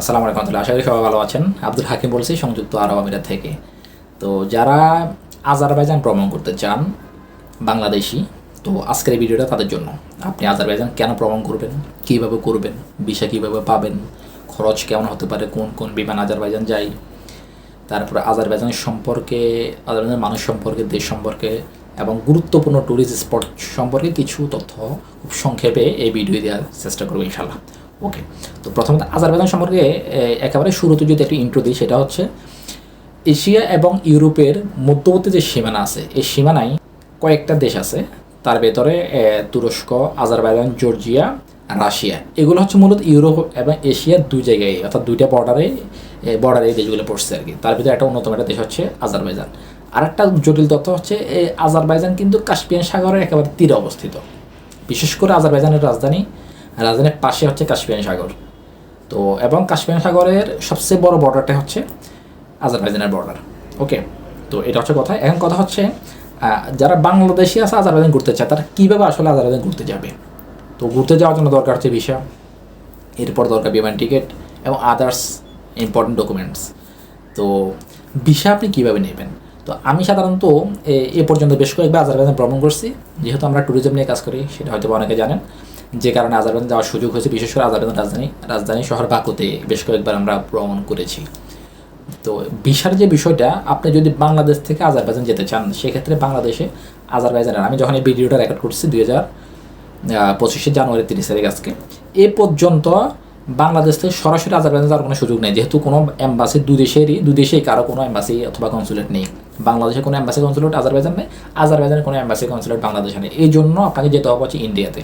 আসসালামু আলাইকুম রহমতুল্লাহ আশা করি সবাই ভালো আছেন। আব্দুল হাকিম বলছি, সংযুক্ত আরব আমিরাত থেকে। তো যারা আজারবাইজান ভ্রমণ করতে চান, বাংলাদেশি, তো আজকের এই ভিডিওটা তাদের জন্য। আপনি আজারবাইজান কেন ভ্রমণ করবেন? কীভাবে করবেন? ভিসা কীভাবে পাবেন? খরচ কেমন হতে পারে? কোন কোন বিমান আজারবাইজান যায়? তারপরে আজারবাইজানের সম্পর্কে, আজারবাইজানের মানুষ সম্পর্কে, দেশ সম্পর্কে, এবং গুরুত্বপূর্ণ ট্যুরিস্ট স্পট সম্পর্কে কিছু তথ্য খুব সংক্ষেপে এই ভিডিও দেওয়ার চেষ্টা করব ইনশাল্লাহ ওকে তো প্রথমত আজারবাইজান সম্পর্কে একেবারে শুরুতে যদি একটু ইন্ট্রো দিই, সেটা হচ্ছে এশিয়া এবং ইউরোপের মধ্যবর্তী যে সীমানা আছে, এই সীমানায় কয়েকটা দেশ আছে। তার ভেতরে তুরস্ক, আজারবাইজান, জর্জিয়া, রাশিয়া। এগুলো হচ্ছে মূলত ইউরোপ এবং এশিয়ার দুই জায়গায়, অর্থাৎ দুইটা বর্ডারে বর্ডারে এই দেশগুলো পড়ছে আর কি। তার ভিতরে একটা অন্যতম একটা দেশ হচ্ছে আজারবাইজান। আর একটা জটিল তথ্য হচ্ছে এই আজারবাইজান কিন্তু কাশ্মীর সাগরের একেবারে তীরে অবস্থিত। বিশেষ করে আজারবাইজানের রাজধানী রাজধানীর পাশে হচ্ছে কাশ্মীর সাগর। তো এবং কাশ্মীর সাগরের সবচেয়ে বড় বর্ডারটা হচ্ছে আজারবাইজানের বর্ডার ওকে তো এটা হচ্ছে কথা। এখন কথা হচ্ছে যারা বাংলাদেশি আছে আজারবাইজান ঘুরতে চায়, তারা কীভাবে আসলে আজারবাইজান ঘুরতে যাবে? তো ঘুরতে যাওয়ার জন্য দরকার হচ্ছে ভিসা এরপর দরকার বিমান টিকিট এবং আদার্স ইম্পর্টেন্ট ডকুমেন্টস তো ভিসা আপনি কীভাবে নেবেন? তো আমি সাধারণত, এ- পর্যন্ত বেশ কয়েকবার আজারবাইজান ভ্রমণ করছি। যেহেতু আমরা ট্যুরিজম নিয়ে কাজ করি, সেটা হয়তো অনেকে জানেন। যে কারণে আজারবাইজান যাওয়ার সুযোগ হয়েছে, বিশেষ করে আজারবাইজান রাজধানী রাজধানী শহর বাকুতে বেশ কয়েকবার আমরা ভ্রমণ করেছি। তো ভিসার যে বিষয়টা, আপনি যদি বাংলাদেশ থেকে আজারবাইজান যেতে চান, সেক্ষেত্রে বাংলাদেশে আজারবাইজানের আমি যখন এই ভিডিওটা রেকর্ড করছি দুই হাজার পঁচিশে জানুয়ারি তিরিশ তারিখ আজকে, এ পর্যন্ত বাংলাদেশ থেকে সরাসরি আজারবাইজান যাওয়ার কোনো সুযোগ নেই। যেহেতু কোনো এম্বাসি দু দেশেরই দুই দেশেই কারও কোনো এম্বাসি অথবা কনসুলেট নেই। বাংলাদেশে কোনো এম্বাসি কনসুলেট আজারবাইজান নেই, আজারবাইজানের কোনো এম্বাসি কনসুলেট বাংলাদেশে নেই। এই জন্য আপনাকে যেতে হবে হচ্ছে ইন্ডিয়াতে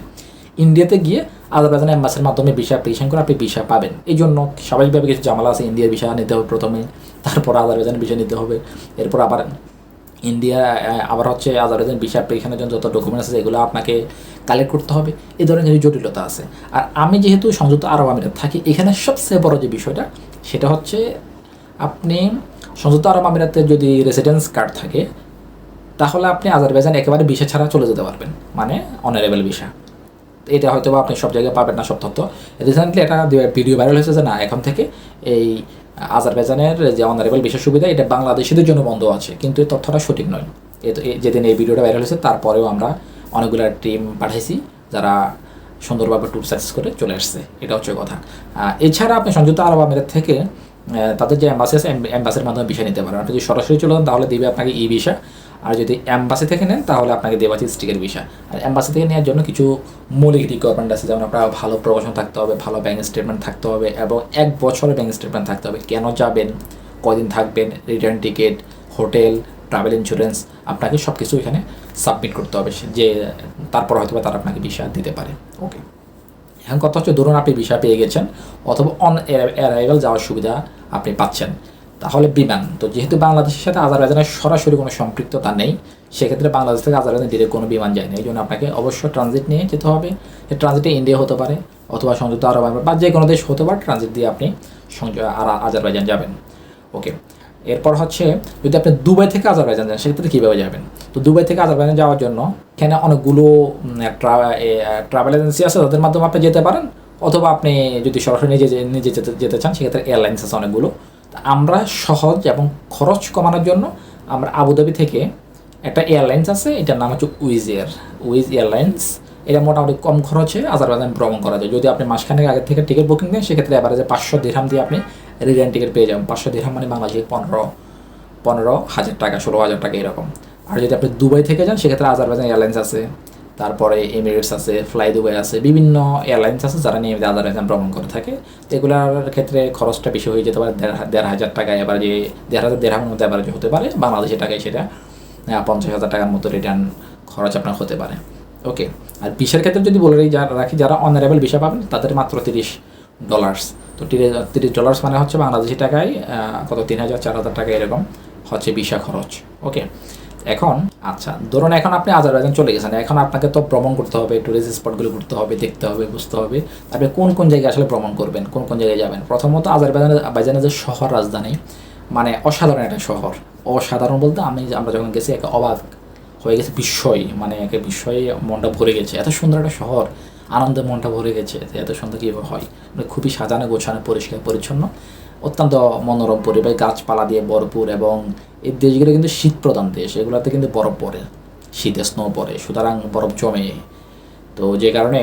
ইন্ডিয়াতে গিয়ে আজারবাইজান এম্বাসির মাধ্যমে ভিসা অ্যাপ্লিকেশন করে আপনি ভিসা পাবেন। এই জন্য স্বাভাবিকভাবে কিছু জামালা আছে ইন্ডিয়ার ভিসা নিতে হবে প্রথমে, তারপর আজারবাইজানের ভিসা নিতে হবে, এরপর আবার ইন্ডিয়া আবার হচ্ছে আজারবাইজান ভিসা অ্যাপ্লিকেশনের জন্য যত ডকুমেন্টস আছে এগুলো আপনাকে কালেক্ট করতে হবে। এই ধরনের কিছু জটিলতা আছে। আর আমি যেহেতু সংযুক্ত আরব আমিরাত থাকি, এখানে সবচেয়ে বড় যে বিষয়টা, সেটা হচ্ছে আপনি সংযুক্ত আরব আমিরাতে যদি রেসিডেন্স কার্ড থাকে, তাহলে আপনি আজারবাইজান একেবারে ভিসা ছাড়া চলে যেতে পারবেন। মানে অনারেবল ভিসা এটা হয়তো বা আপনি সব জায়গায় পাবেন না সব তথ্য। রিসেন্টলি একটা ভিডিও ভাইরাল হয়েছে যে না, এখন থেকে এই আজারবাইজানের যে অনারেবল বিশেষ সুবিধা, এটা বাংলাদেশিদের জন্য বন্ধ আছে, কিন্তু এই তথ্যটা সঠিক নয়। যেদিন এই ভিডিওটা ভাইরাল হয়েছে, তারপরেও আমরা অনেকগুলো টিম পাঠাইছি, যারা সুন্দরভাবে ট্যুর সাকসেস করে চলে আসছে। এটা হচ্ছে কথা। এছাড়া আপনি সংযুক্ত আরব আমিরাত থেকে তাদের যে অ্যাম্বাসি আছে অ্যাম্বাসির মাধ্যমে ভিসা নিতে পারেন। আপনি যদি সরাসরি চলে যান, তাহলে দিবে আপনাকে ই ভিসা আর যদি অ্যাম্বাসি থেকে নেন, তাহলে আপনাকে দেওয়া আছে স্টিকের ভিসা আর অ্যাম্বাসি থেকে নেওয়ার জন্য কিছু মৌলিক রিকোয়ারমেন্ট আছে, যেমন আপনার ভালো প্রবাসন থাকতে হবে, ভালো ব্যাঙ্ক স্টেটমেন্ট থাকতে হবে, এবং এক বছরের ব্যাঙ্ক স্টেটমেন্ট থাকতে হবে। কেন যাবেন? কদিন থাকবেন? Return ticket hotel travel insurance আপনাকে সব কিছু এখানে সাবমিট করতে হবে, যে তারপর হয়তো তারা আপনাকে ভিসা দিতে পারে। ওকে এখন কথা হচ্ছে, ধরুন আপনি ভিসা পেয়ে গেছেন, অথবা অন অ্যারাইভাল যাওয়ার সুবিধা আপনি পাচ্ছেন। তাহলে বিমান। তো যেহেতু বাংলাদেশের সাথে আজারবাইজানের সরাসরি কোনো সম্পৃক্ততা নেই, সেক্ষেত্রে বাংলাদেশ থেকে আজারবাইজান ডিরেক্ট কোনো বিমান যায় না। এই জন্য আপনাকে অবশ্যই ট্রানজিট নিয়ে যেতে হবে। ট্রানজিটে ইন্ডিয়া হতে পারে অথবা সংযুক্ত আরব আমিরাত বা যে কোনো দেশ হতে পারে ট্রানজিট দিয়ে আপনি আর- আজারবাইজান যাবেন। ওকে এরপর হচ্ছে, যদি আপনি দুবাই থেকে আজারবাইজান যান, সেক্ষেত্রে কীভাবে যাবেন? তো দুবাই থেকে আজারবাইজান যাওয়ার জন্য এখানে অনেকগুলো ট্রাভেল এজেন্সি আছে, তাদের মাধ্যমে আপনি যেতে পারেন। অথবা আপনি যদি সরাসরি নিজে নিজে যেতে যেতে চান, সেক্ষেত্রে এয়ারলাইন্স আছে অনেকগুলো। আমরা সহজ এবং খরচ কমানোর জন্য আমরা আবুধাবি থেকে একটা এয়ারলাইন্স আছে, এটার নাম হচ্ছে উইজ এয়ার। উইজ এয়ারলাইন্স, এটা মোটামুটি কম খরচে আজারবাইজান ভ্রমণ করা যায়। যদি আপনি মাসখানেক আগে থেকে টিকিট বুকিং দেন, সেক্ষেত্রে অ্যাভারেজে পাঁচশো দিরহাম দিয়ে আপনি রিটার্ন টিকিট পেয়ে যাবেন। পাঁচশো দিরহাম মানে বাংলাদেশে পনেরো পনেরো হাজার টাকা, ষোলো হাজার টাকা এরকম। আর যদি আপনি দুবাই থেকে যান, সেক্ষেত্রে আজারবাইজান এয়ারলাইন্স আছে। তারপরে এমিরেটস আছে ফ্লাই দুবাই আছে, বিভিন্ন এয়ারলাইন্স আছে যারা নিয়মিত আজারবাইজান ভ্রমণ করে থাকে। তো এগুলোর ক্ষেত্রে খরচটা বেশি হয়ে যেতে পারে দেড় হাজার টাকায়, এবার যে দেড় হাজার দেড় হাজার মধ্যে এবার হতে পারে, বাংলাদেশের টাকায় সেটা পঞ্চাশ হাজার টাকার মতো রিটার্ন খরচ আপনার হতে পারে। ওকে, আর বিশের ক্ষেত্রে যদি বলে যারা রাখি, যারা অনারেবল ভিসা পাবেন, তাদের মাত্র তিরিশ ডলার্স তো তিরিশ ডলার্স মানে হচ্ছে বাংলাদেশি টাকায় কত? তিন হাজার, চার হাজার টাকা এরকম হচ্ছে ভিসা খরচ। ওকে এখন আচ্ছা ধরুন এখন আপনি আজারবাইজান চলে গেছেন, এখন আপনাকে তো ভ্রমণ করতে হবে টুরিস্ট স্পটগুলো ঘুরতে হবে, দেখতে হবে, বুঝতে হবে, আপনি কোন কোন জায়গায় আসলে ভ্রমণ করবেন, কোন কোন জায়গায় যাবেন? প্রথমত আজারবাইজানের বাইজানের যে শহর রাজধানী মানে অসাধারণ একটা শহর। অসাধারণ বলতে আমি আমরা যখন গেছি, একে অবাক হয়ে গেছে, বিস্ময় মানে একে বিস্ময়ে মনটা ভরে গেছে। এত সুন্দর একটা শহর, আনন্দে মনটা ভরে গেছে এত সুন্দর কীভাবে হয়। মানে খুবই সাজানো, গোছানো, পরিষ্কার, পরিচ্ছন্ন। অত্যন্ত মনোরম পরিবেশ, গাছপালা দিয়ে ভরপুর এবং এই দেশগুলো কিন্তু শীত প্রধান দেশ, এগুলোতে কিন্তু বরফ পড়ে, শীতে স্নো পড়ে, সুতরাং বরফ জমে। তো যে কারণে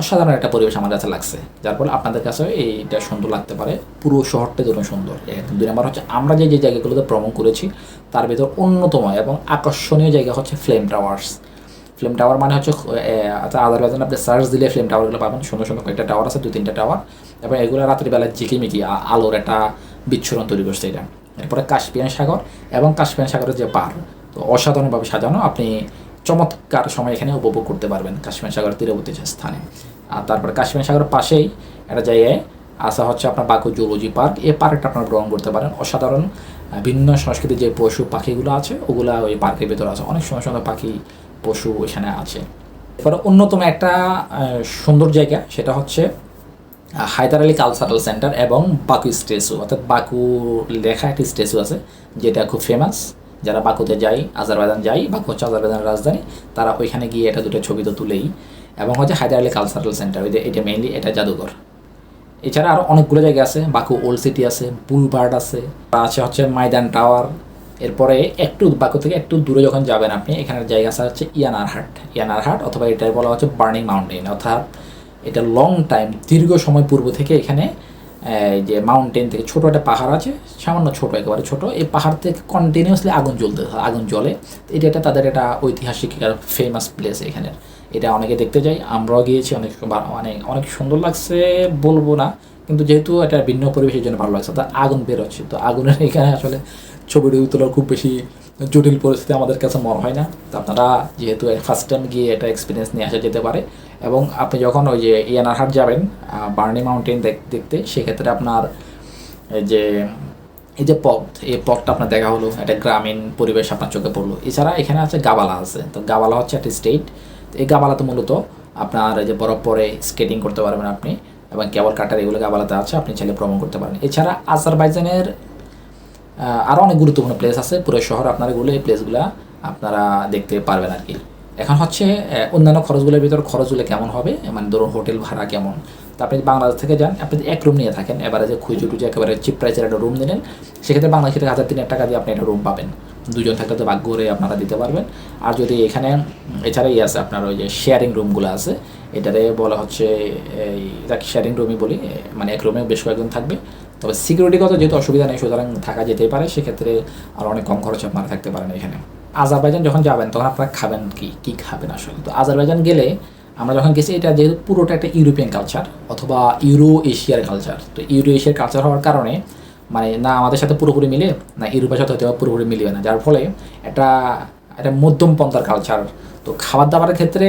অসাধারণ একটা পরিবেশ আমার কাছে লাগছে, যার ফলে আপনাদের কাছে এইটা সুন্দর লাগতে পারে। পুরো শহরটা ধরুন সুন্দর। দুই নম্বর হচ্ছে আমরা যে যে জায়গাগুলোতে ভ্রমণ করেছি, তার ভিতর অন্যতম এবং আকর্ষণীয় জায়গা হচ্ছে ফ্লেম টাওয়ার্স ফ্লেম টাওয়ার মানে হচ্ছে আচ্ছা আদারবাজার আপনি সার্চ দিলে ফ্লেম টাওয়ারগুলো পাবেন। সুন্দর সুন্দর কয়েকটা টাওয়ার আছে দু তিনটা টাওয়ার এবং এগুলো রাত্রিবেলা ঝিকিমিকি আলোর একটা বিচ্ছুরণ তৈরি করছে এটা। এরপরে কাশ্মীর সাগর এবং কাশ্মীর সাগরের যে পার, তো অসাধারণভাবে সাজানো। আপনি চমৎকার সময় এখানে উপভোগ করতে পারবেন কাশ্মীর সাগর তীরবর্তী স্থানে। আর তারপরে কাশ্মীর সাগরের পাশেই একটা জায়গায় আসা হচ্ছে আপনার বাকু জুলজি পার্ক এই পার্কটা আপনারা ভ্রমণ করতে পারেন। অসাধারণ। ভিন্ন সংস্কৃতির যে পশু পাখিগুলো আছে, ওগুলো ওই পার্কের ভেতরে আছে। অনেক সুন্দর সুন্দর পাখি, পশু এখানে আছে। এরপরে অন্যতম একটা সুন্দর জায়গা, সেটা হচ্ছে হায়দার আলী কালচারাল সেন্টার এবং বাকু স্ট্যাচু। অর্থাৎ বাকু লেখা একটি স্ট্যাচু আছে, যেটা খুব ফেমাস যারা বাকুতে যায়, আজারবাইজান যায়, বাকু হচ্ছে আজারবাইজানের রাজধানী, তারা ওইখানে গিয়ে এটা দুটো ছবি তো তুলেই। এবং হচ্ছে হায়দার আলী কালচারাল সেন্টার, ওই যে এটা মেইনলি এটা জাদুঘর। এছাড়া আরও অনেকগুলো জায়গা আছে, বাকু ওল্ড সিটি আছে বুলবার্ড আছে আছে হচ্ছে ময়দান টাওয়ার। এরপরে একটু বাকু থেকে একটু দূরে যখন যাবেন আপনি এখানে জায়গা আছে হচ্ছে ইয়ানারহাট। ইয়ানারহাট অথবা এটাই বলা হচ্ছে বার্নিং মাউন্টেন অর্থাৎ এটা লং টাইম দীর্ঘ সময় পূর্ব থেকে এখানে যে মাউন্টেন থেকে ছোটো একটা পাহাড় আছে সামান্য ছোট একেবারে ছোট। এই পাহাড় থেকে কন্টিনিউসলি আগুন জ্বলতে থাকে, আগুন জ্বলে। এটা একটা তাদের একটা ঐতিহাসিক ফেমাস প্লেস এখানের। এটা অনেকে দেখতে যায় আমরাও গিয়েছি অনেক মানে অনেক সুন্দর লাগছে বলব না কিন্তু যেহেতু এটা ভিন্ন পরিবেশের জন্য ভালো লাগছে তো আগুন বেরোচ্ছে। তো আগুনের এখানে আসলে ছবি তোলার খুব বেশি জটিল পরিস্থিতি আমাদের কাছে মনে হয় না। তো আপনারা যেহেতু ফার্স্ট টাইম গিয়ে এটা এক্সপিরিয়েন্স নিয়ে আসা যেতে পারে এবং আপনি যখন ওই যে ইয়ানারহাট যাবেন বার্নি মাউন্টেন দেখতে, সেক্ষেত্রে আপনার এই যে এই যে পথ, এই পথটা আপনার দেখা হলো, একটা গ্রামীণ পরিবেশ আপনার চোখে পড়ল। এছাড়া এখানে আছে গাবালা আছে। তো গাবালা হচ্ছে একটা স্টেট এই গাবালাতে মূলত আপনার এই যে বরফ পরে স্কেটিং করতে পারবেন আপনি এবং কেবল কাটার এগুলো গাবালাতে আছে, আপনি চাইলে ভ্রমণ করতে পারেন। এছাড়া আজারবাইজানের আরও অনেক গুরুত্বপূর্ণ প্লেস আছে। পুরো শহর আপনার এগুলো এই প্লেসগুলো আপনারা দেখতে পারবেন আর কি। এখন হচ্ছে অন্যান্য খরচগুলোর ভিতর খরচগুলো কেমন হবে? মানে ধরুন হোটেল ভাড়া কেমন? তো আপনি বাংলাদেশ থেকে যান, আপনি এক রুম নিয়ে থাকেন, এবারে যে খুঁজে টুজে একেবারে চিপ প্রাইসের একটা রুম নিলেন, সেক্ষেত্রে বাংলাদেশের হাজার তিনের টাকা দিয়ে আপনি একটা রুম পাবেন। দুজন থাকলে তো ভাগ্য করে আপনারা দিতে পারবেন। আর যদি এখানে, এছাড়াই আছে আপনার ওই যে শেয়ারিং রুমগুলো আছে এটারে বলা হচ্ছে, এই শেয়ারিং রুমই বলি মানে এক রুমে বেশ কয়েকজন থাকবে। তবে সিকিউরিটিগত যেহেতু অসুবিধা নেই, সুতরাং থাকা যেতেই পারে, সেক্ষেত্রে আর অনেক কম খরচে আপনারা থাকতে পারেন এখানে। আজারবাইজান যখন যাবেন, তখন আপনারা খাবেন কি? কি খাবেন আসলে? তো আজারবাইজান গেলে আমরা যখন গেছি, এটা যেহেতু পুরোটা একটা ইউরোপিয়ান কালচার অথবা ইউরো এশিয়ার কালচার তো ইউরো এশিয়ার কালচার হওয়ার কারণে মানে না আমাদের সাথে পুরোপুরি মিলে, না ইউরোপের সাথে হয়তো পুরোপুরি মিলবে না। যার ফলে একটা একটা মধ্যম পন্থার কালচার তো খাবার দাবারের ক্ষেত্রে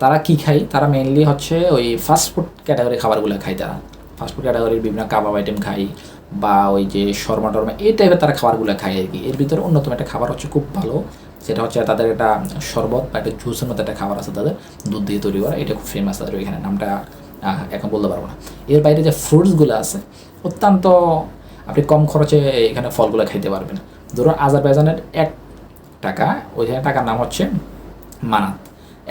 তারা কি খায়? তারা মেইনলি হচ্ছে ওই ফাস্ট ফুড ক্যাটাগরি খাবারগুলো খায় তারা। ফাস্টফুড ক্যাটাগরির বিভিন্ন কাবাব আইটেম খাই বা ওই যে শর্মা টর্মা, এই টাইপের তারা খাবারগুলো খায় আর কি। এর ভিতরে অন্যতম একটা খাবার হচ্ছে খুব ভালো, সেটা হচ্ছে তাদের একটা শরবত বা একটা জুসের মতো একটা খাবার আছে তাদের, দুধ দিয়ে তৈরি করা। এটা খুব ফেমাস তাদের ওইখানে। নামটা এখন বলতে পারব না। এর বাইরে যে ফ্রুটসগুলো আছে, অত্যন্ত আপনি কম খরচে এখানে ফলগুলো খাইতে পারবেন। ধরুন আজারবাইজানের এক টাকা, ওইখানে টাকার নাম হচ্ছে মানাত।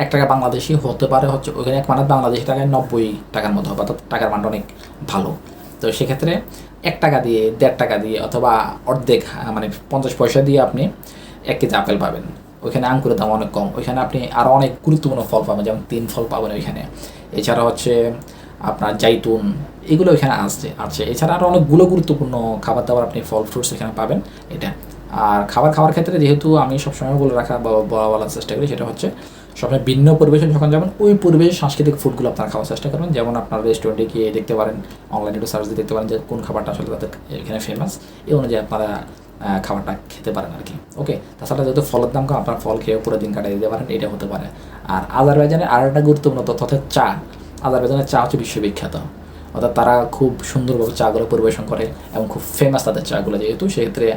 এক টাকা বাংলাদেশি হতে পারে হচ্ছে ওইখানে এক মানাত বাংলাদেশি টাকায় নব্বই টাকার মতো হবে, অর্থাৎ টাকার মানটা অনেক ভালো। তো সেক্ষেত্রে এক টাকা দিয়ে, দেড় টাকা দিয়ে অথবা অর্ধেক মানে পঞ্চাশ পয়সা দিয়ে আপনি এক কেজি আপেল পাবেন। ওইখানে আঙ্কুরের দাম অনেক কম। ওইখানে আপনি আরও অনেক গুরুত্বপূর্ণ ফল পাবেন, যেমন তিন ফল পাবেন ওইখানে। এছাড়া হচ্ছে আপনার জাইতুন এগুলো এখানে আসছে, আছে। এছাড়া আরও অনেকগুলো গুরুত্বপূর্ণ খাবার দাবার আপনি ফল ফ্রুটস এখানে পাবেন। এটা। আর খাবার খাওয়ার ক্ষেত্রে যেহেতু আমি সবসময় বলে রাখা বা বলার চেষ্টা করি, সেটা হচ্ছে সবসময় ভিন্ন পরিবেশে যখন যাবেন, ওই পরিবেশের সাংস্কৃতিক ফুডগুলো আপনারা খাওয়ার চেষ্টা করবেন। যেমন আপনার রেস্টুরেন্টে গিয়ে দেখতে পারেন অনলাইনে একটু সার্চ দিয়ে দেখতে পারেন যে কোন খাবারটা আসলে তাদের এখানে ফেমাস এই অনুযায়ী আপনারা খাবারটা খেতে পারেন আর কি ওকে তাছাড়া যেহেতু ফলের দাম কম, আপনার ফল খেয়ে পুরো দিন কাটিয়ে দিতে পারেন, এটা হতে পারে। আর আজারবাইজানের আর একটা গুরুত্বপূর্ণ তথ্য হচ্ছে চা। আজারবাইজানের চা হচ্ছে বিশ্ববিখ্যাত। অর্থাৎ তারা খুব সুন্দরভাবে চাগুলো পরিবেশন করে এবং খুব ফেমাস তাদের চাগুলো যেহেতু, সেক্ষেত্রে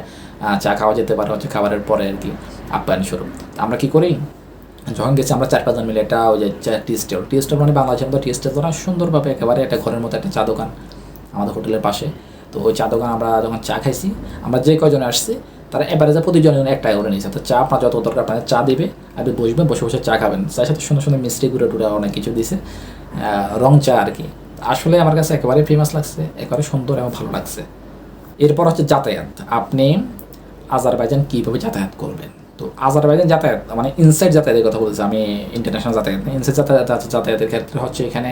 চা খাওয়া যেতে পারে হচ্ছে খাবারের পরে আর কি, আপ্যায়ন স্বরূপ। আমরা কী করি? যখন গেছি আমরা চার পাঁচজন মিলে এটা ওই যে চা টি স্টেল টি স্টেল মানে বাংলাদেশের মতো টি স্টেল না সুন্দরভাবে একেবারে একটা ঘরের মতো একটা চা দোকান আমাদের হোটেলের পাশে। তো ওই চা দোকান আমরা যখন চা খাইছি, আমরা যে কয়জন আসছি তারা এভারেজে প্রতিজনের জন্য এক টাকা করে নিয়েছে। তো চা আপনার যত দরকার আপনার চা দেবে আপনি বসবেন বসে বসে চা খাবেন। তার সাথে সুন্দর সুন্দর মিষ্টি গুঁড়ো টুড়া অনেক কিছু দিয়েছে রং চা আর কি। আসলে আমার কাছে একেবারে ফেমাস লাগছে, একেবারে সুন্দর এবং ভালো লাগছে। এরপর হচ্ছে যাতায়াত। আপনি আজারবাইজান কীভাবে যাতায়াত করবেন? তো আজারবাইজান যাতায়াত মানে ইনসাইড যাতায়াতের কথা বলছি আমি ইন্টারন্যাশনাল যাতায়াত ইনসাইড যাতায়াত, যাতায়াতের ক্ষেত্রে হচ্ছে এখানে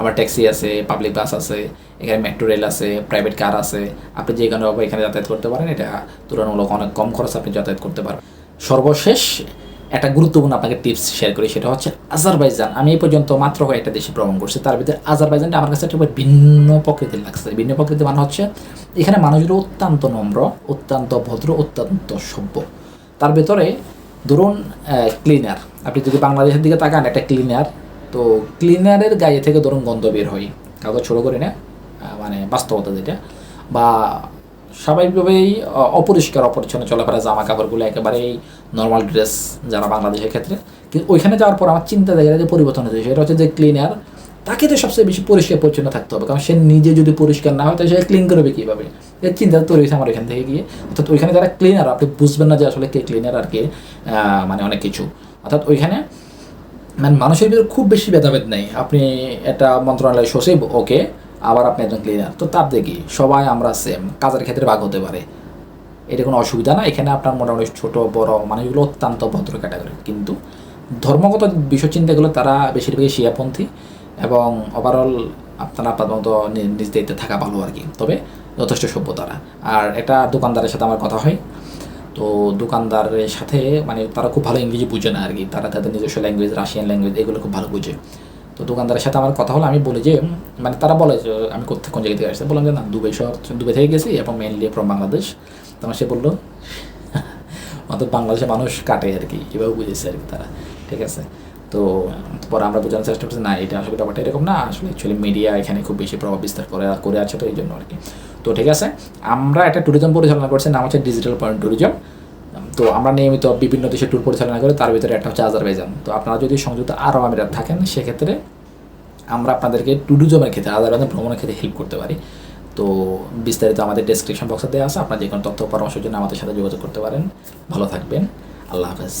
আমার ট্যাক্সি আছে পাবলিক বাস আছে, এখানে মেট্রো রেল আছে প্রাইভেট কার আছে। আপনি যে কোনো এখানে যাতায়াত করতে পারেন, এটা তুলনামূলক অনেক কম খরচ আপনি যাতায়াত করতে পারবেন। সর্বশেষ একটা গুরুত্বপূর্ণ আপনাকে টিপস শেয়ার করি, সেটা হচ্ছে আজারবাইজান। আমি এই পর্যন্ত মাত্র কয়েকটা দেশে ভ্রমণ করছি, তার ভিতরে আজারবাইজানটা আমার কাছে একেবারে ভিন্ন প্রকৃতির লাগছে। ভিন্ন প্রকৃতির মানে হচ্ছে, এখানে মানুষগুলো অত্যন্ত নম্র, অত্যন্ত ভদ্র, অত্যন্ত সভ্য। তার ভেতরে ধরুন ক্লিনার আপনি যদি বাংলাদেশের দিকে তাকান, একটা ক্লিনার তো ক্লিনারের গায়ে থেকে ধরুন গন্ধ বের হয় কাউকে ছোটো করে না মানে বাস্তবতা যেটা, বা স্বাভাবিকভাবেই অপরিষ্কার অপরিচ্ছন্ন চলাফেরা জামা কাপড়গুলো একেবারেই নর্মাল ড্রেস যারা বাংলাদেশের ক্ষেত্রে, কিন্তু ওইখানে যাওয়ার পর আমার চিন্তা জায়গায় যে পরিবর্তন হয়েছে, সেটা হচ্ছে যে ক্লিনার তাকে তো সবচেয়ে বেশি পরিষ্কার পরিচ্ছন্ন থাকতে হবে, কারণ সে নিজে যদি পরিষ্কার না হয়, তাহলে সে ক্লিন করবে কীভাবে? এর চিন্তা তৈরি হয়েছে আমার এখান থেকে গিয়ে। অর্থাৎ ওইখানে যারা ক্লিনার আপনি বুঝবেন না যে আসলে কে ক্লিনার আর কে মানে অনেক কিছু। অর্থাৎ ওইখানে মানে মানুষের ভিতরে খুব বেশি ভেদাভেদ নেই। আপনি এটা মন্ত্রণালয় সচিব, ওকে, আবার আপনি একজন ক্লিনার তো তার দেখি সবাই আমরা সেম কাজের ক্ষেত্রে ভাগ হতে পারে। এটা কোনো অসুবিধা না। এখানে আপনার মোটামুটি ছোট, বড় মানুষগুলো অত্যন্ত ভদ্র ক্যাটাগরি কিন্তু ধর্মগত বিষয় চিন্তাগুলো তারা বেশিরভাগই শিয়াপন্থী এবং ওভারঅল আপনারা আপনার মতো নিজ দায়িত্বে থাকা ভালো আর কি। তবে যথেষ্ট সভ্য তারা। আর এটা দোকানদারের সাথে আমার কথা হয়। তো দোকানদারের সাথে মানে তারা খুব ভালো ইংরেজি বুঝে না আর কি। তারা তাদের নিজস্ব ল্যাঙ্গুয়েজ রাশিয়ান ল্যাঙ্গুয়েজ এগুলো খুব ভালো বুঝে। তো দোকানদারের সাথে আমার কথা হলো, আমি বলি যে মানে তারা বলে যে, আমি কোথায় কোন জায়গা থেকে আসছে? বললাম যে, না, দুবাই শহর, দুবাই থেকে গেছি এবং মেনলি ফ্রম বাংলাদেশ তখন সে বলল অন্তত বাংলাদেশের মানুষ কাটে আর কি, এভাবে বুঝেছে আর কি তারা। ঠিক আছে? তো পরে আমরা বোঝানোর চেষ্টা করছি না, এটা আসলে ব্যাপারটা এরকম না। আসলে অ্যাকচুয়ালি মিডিয়া এখানে খুব বেশি প্রভাব বিস্তার করে করে আছে তো এই জন্য আর কি। তো ঠিক আছে, আমরা একটা ট্যুরিজম পরিচালনা করছি, নাম হচ্ছে ডিজিটাল পয়েন্ট ট্যুরিজম তো আমরা নিয়মিত বিভিন্ন দেশে ট্যুর পরিচালনা করি, তার ভিতরে একটা হচ্ছে আজারবাইজান তো আপনারা যদি সংযুক্ত আরব আমিরাত থাকেন, সেক্ষেত্রে আমরা আপনাদেরকে ট্যুরিজমের ক্ষেত্রে আজারবাইজান ভ্রমণের ক্ষেত্রে হেল্প করতে পারি। তো বিস্তারিত আমাদের ডেসক্রিপশন বক্সে দেওয়া আছে, আপনার যে কোনো তথ্য পরামর্শের জন্য আমাদের সাথে যোগাযোগ করতে পারেন। ভালো থাকবেন, আল্লাহ হাফেজ।